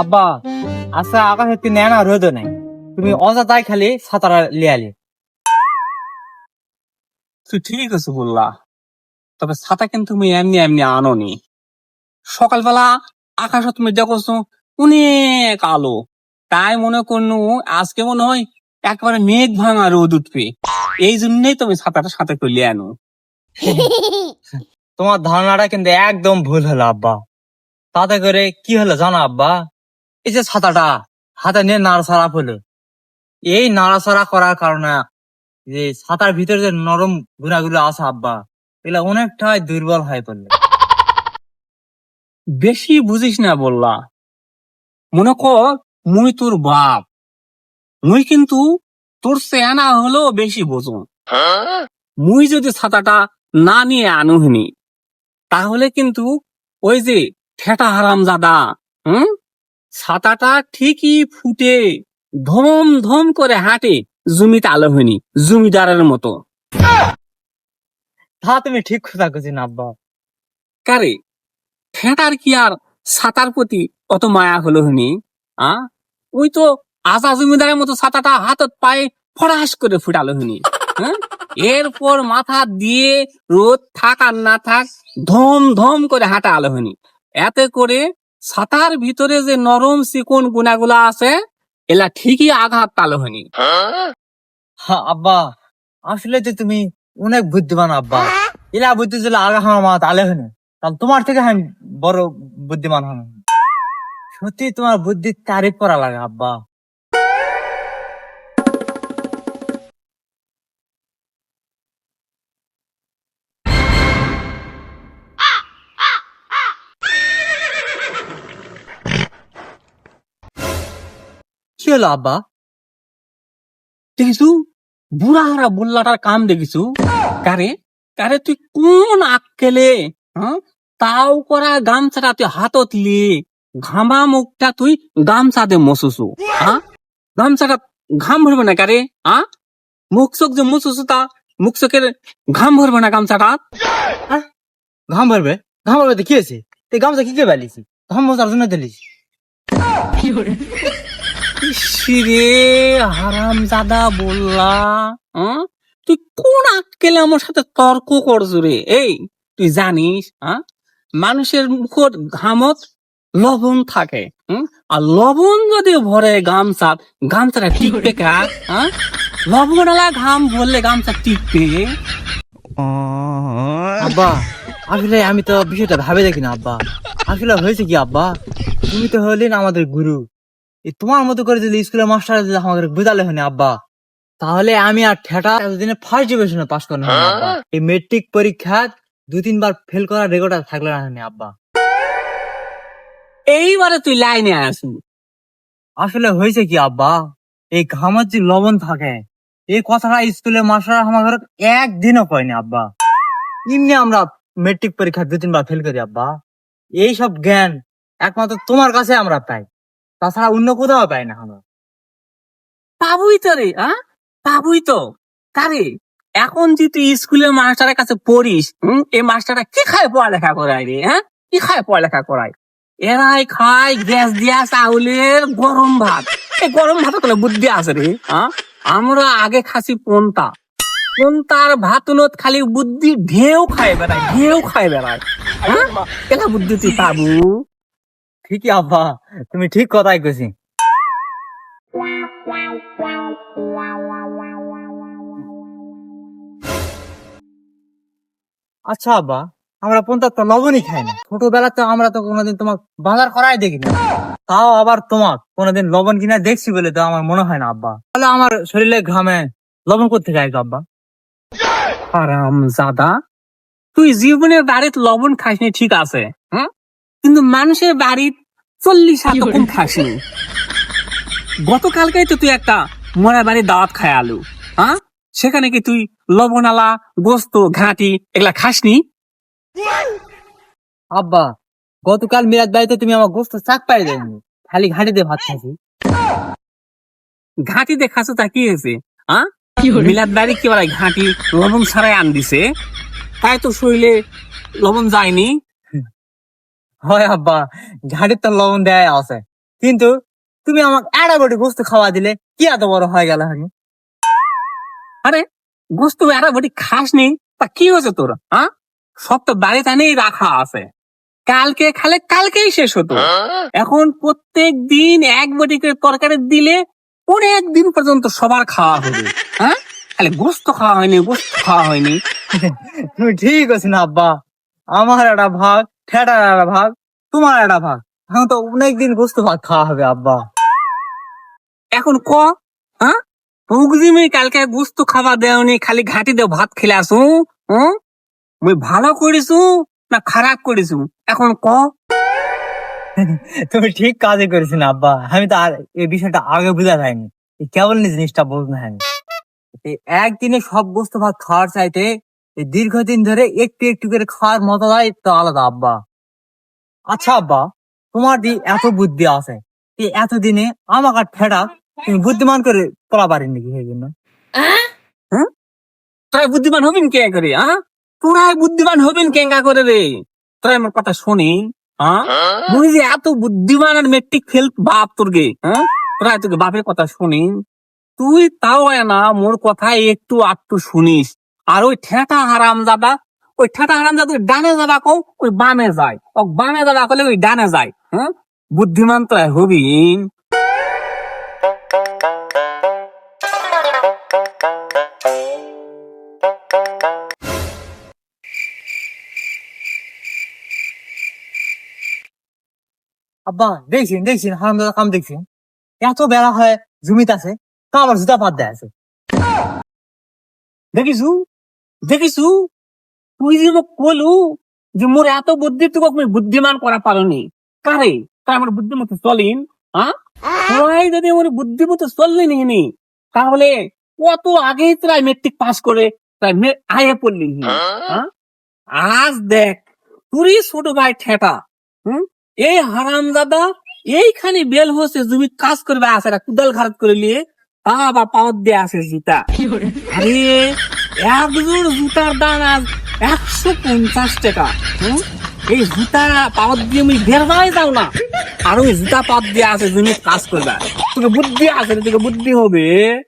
আব্বা আচ্ছা আকাশে তুই নেয় না রোদ নাই। তুমি অযথাই খালি সাঁতার লিয়ালি তুই ঠিক আছে বললা তবে ছাতা কিন্তু তুমি এমনি এমনি আনোনি। সকালবেলা আকাশে তুমি দেখছ অনেক আলো। তাই মনে করনু আজকে মনে হয় একবারে মেঘ ভাঙা রোদ উঠবে। এই জন্যই তুমি ছাতাটা সাথে করে লিয়ে আনো। তোমার ধারণাটা কিন্তু একদম ভুল হলো আব্বা। তাতে করে কি হলো জানো আব্বা? এই যে ছাতাটা, হাতে নিয়ে নাড়াছাড়া হলো এই নাড়াছাড়া করার কারণে যে ছাতার ভিতরে যে নরম গুণাগুলো আছে, আব্বা, এগুলা অনেকটাই দুর্বল হয়ে পড়ল। বেশি বুঝিস না বললা, মনে কর মুই তোর বাপ। মুই কিন্তু তোর সেনা হলো বেশি বোঝো। মুই যদি ছাতাটা না নিয়ে আনুহনি, তাহলে কিন্তু ওই যে ঠেটা হারাম জাদা হুম? ছাতাটা ঠিকই ফুটে ধম ধম করে হাঁটে জমিতে আলো হয়নি জমিদারের মতো। তা তুমি ঠিক কথা করছি না আব্বা। কারে? ঠেঁটার কি আর ছাতার প্রতি অত মায়া হলো হনি আ? ওই তো আজা জমিদারের মতো ছাতাটা হাতত পায়ে ফরাস করে ফুটালো হনি হ্যাঁ? এরপর মাথা দিয়ে রোদ থাক আর না থাক ধম ধম করে হাঁটা আলো হনি এতে করে ছাতার ভিতরে যে নরম চিকন গুণাগুলা আছে, এলা ঠিকই আঘাত পালো হনি। আব্বা, আসলে যে তুমি অনেক বুদ্ধিমান আব্বা। এলা বুদ্ধি যে আগা আমার মা তালে হনি। তাহলে তোমার থেকে আমি বড় বুদ্ধিমান হন সত্যি তোমার বুদ্ধির তারিফ করা লাগে, আব্বা। হলো আব্বা? দেখিছু? বুড়া হারা বুল্লাটার কাম দেখিছু? কারে? কারে তুই কোন আক্কেলে তাও করা গামছাটা তুই হাতত লি। ঘামা মুখটা তুই গামছা মসুসু হ্যাঁ গামছাটা ঘাম ভরবে না কারে হ্যাঁ মুখ চোখ যে মুসুসু তা, মুখ চোখের ঘাম ভরবে না গামছাটা? ঘাম ভরবে? ঘাম ভরবে কি হয়েছে? তুই গামছা কি কে বেলিছি? ঘাম মজার জন্য দিলিস রে হারাম জাদা বললা? তুই কোন আক্কেলে আমার সাথে তর্ক করছ রে এই, তুই জানিস হ্যাঁ মানুষের মুখত ঘামত লবণ থাকে? আর লবণ যদি ভরে গামছা, গামছাটা টিকবে কা হ্যাঁ? লবণালা ঘাম ভরলে গামছা টিকবে আব্বা, আসলে আমি তো বিষয়টা ভাবে দেখি না, আব্বা আসলে হয়েছে কি, আব্বা তুমি তো হলেন আমাদের গুরু এই তোমার মতো করে যদি স্কুলের মাস্টার যদি আমাদের বুঝালে হনে আব্বা তাহলে আমি আর ঠেটা এতদিনে ফার্স্ট ডিভিশনে পাস হয়নি আব্বা। এই মেট্রিক পরীক্ষা দু তিনবার ফেল করার রেকর্ড আর থাকলে না হয়নি আব্বা। এইবারে তুই লাইনে আসু আসলে হয়েছে কি আব্বা এই ঘামের যে লবণ থাকে এই কথাটা স্কুলের মাস্টার আমাদের একদিনও কয়নি আব্বা। এমনি আমরা মেট্রিক পরীক্ষা দু তিনবার ফেল করি আব্বা। এইসব জ্ঞান একমাত্র তোমার কাছে আমরা পাই। তাছাড়া অন্য কোথাও পাই না আমরা। পাবুই তো রে হ্যাঁ পাবুই তো। কারে? এখন যে তুই স্কুলের মাস্টারের কাছে পড়িস এই মাস্টারটা কি খায় পড়ালেখা করায় রে হ্যাঁ? কি খায় পড়ালেখা করায়? এরাই খায় গ্যাস দিয়া চাউলের গরম ভাত। এই গরম ভাত কোনো বুদ্ধি আছে রে হ্যাঁ আমরা আগে খাসি পন্তা। পন্তার ভাতনত খালি বুদ্ধি ঢেউ খায় বেড়ায়, ঢেউ খায় বেড়ায়। হ্যাঁ? কেলা বুদ্ধি তুই পাবু? ঠিকই আব্বা, তুমি ঠিক কথাই কছি আচ্ছা আব্বা, আমরা পঞ্চাশ তো লবণই খাই না। ছোটবেলা তো আমরা তো কোনোদিন তোমার বাজার করাই দেখি না তাও আবার তোমাক কোনোদিন লবণ কিনা দেখছি বলে তো আমার মনে হয় না আব্বা। তাহলে আমার শরীরে ঘামে লবণ করতে গাই আব্বা? হারাম জাদা তুই জীবনের বাড়িতে লবণ খাসনি ঠিক আছে হ্যাঁ কিন্তু মানুষের বাড়ির চল্লিশ হাত কম খাসনি। গতকালকেই তো তুই একটা মরা বাড়ির দাওয়াত খায় আলু হ্যাঁ? সেখানে কি তুই লবণ আলা গোস্ত ঘাটি এগুলা খাসনি? আব্বা গতকাল মিরাজ বাড়িতে তুমি আমার গোস্ত চাক পাই দেয়নি খালি ঘাটিতে ভাত খাইছি। ঘাটি দেখাছো তা কি হয়েছে হ্যাঁ? মিলাদ বাড়ি কি বলে ঘাটি লবণ ছাড়াই আন দিছে? তাই তো শরীরে লবণ যায়নি। হয় আব্বা ঘাটির তো লবণ দেয় আছে। কিন্তু তুমি আমাকে একটা বটি গোস্ত খাওয়া দিলে কি এত বড় হয়ে গেল আমি আরে গোস্ত এরা বটি খাস নি তা কি হয়েছে তোর হ্যাঁ সব তো বাড়িতে নেই রাখা আছে। কালকে খালে কালকেই শেষ হতো। এখন প্রত্যেক দিন এক বটি করে তরকারি দিলে অনেক দিন পর্যন্ত সবার খাওয়া হবে। হ্যাঁ খালি গোস্ত খাওয়া হয়নি গোস্ত খাওয়া হয়নি। তুমি ঠিক আছে না আব্বা। আমার একটা ভাগ ঠেটার একটা ভাগ, তোমার একটা ভাগ। এখন তো অনেক দিন গোস্ত ভাত খাওয়া হবে, আব্বা। এখন ক? হ্যাঁ পুগদিমি কালকে গুস্ত খাবার দেওনি খালি ঘাটি দিয়ে ভাত খেলে আসু হুম মুই ভালো করিছু না খারাপ করিছু? এখন ক? তুমি ঠিক কাজে করেছি না, আব্বা। আমি তো আর এই বিষয়টা আগে বুঝা যায়নি কেবল নি জিনিসটা বুঝতে হয়নি একদিনে সব গোস্ত ভাত খাওয়ার চাইতে এই দীর্ঘদিন ধরে একটু একটু করে খাওয়ার মজাটাই তো আলাদা আব্বা। আচ্ছা আব্বা তোমার দি এত বুদ্ধি আছে এই এতদিনে আমাকে ফেরা তুমি বুদ্ধিমান করে তোলা পারিনি নাকি সেই জন্য? তোরা বুদ্ধিমান হবেন কে করে হ্যাঁ তোরা বুদ্ধিমান হবেন কেঙ্কা করে রে? তোরা আমার কথা শুনি হ্যাঁ মুই যে এত বুদ্ধিমান আর মেট্রিক ফেল বাপ তোর গে হ্যাঁ তোরা তোকে বাপের কথা শুনি তুই তাও হয় না মোর কথা একটু আটটু শুনিস। আর ওই ঠেটা হারাম যাবা ওই ঠেটা হারাম ডানে যাবা কও, ওই বামে যায়। ও বামে যাবা কলে ওই ডানে যায় হ্যাঁ? বুদ্ধিমান তোরা হবি আব্বা, দেখছেন দেখছেন, হারাম দাদা কাম দেখছেন? এত বেলা হয় জমিতে আছে তা আবার জুতা পাত দেয় আছে। দেখিছু? দেখিছু? তুই যে মোক কলু যে মোর এত বুদ্ধি তোকে আমি বুদ্ধিমান করা পারনি কারে তা আমার বুদ্ধিমতো চলিন হ্যাঁ তোরাই যদি আমার বুদ্ধিমতো চললি নি তাহলে কত আগেই তোরা মেট্রিক পাস করে তাই মে- আয়ে পড়লি হ্যাঁ? আজ দেখ তুই ছোট ভাই ঠেটা হুম? এই হারাম দাদা এইখানে বেল হচ্ছে জমি কাজ করবে আসে কুদাল ঘাট করে নিয়ে আবার পাওয়ার দিয়ে আসে জুতা। আরে একজোড় জুতার দাম আজ একশো পঞ্চাশ টাকা। হুম? এই জুতা পাওয়ার দিয়ে আমি বেরবাই যাও না। আর ওই জুতা পাওয়ার দিয়ে আছে তুমি কাজ করবে। তোকে বুদ্ধি আছে তোকে বুদ্ধি হবে।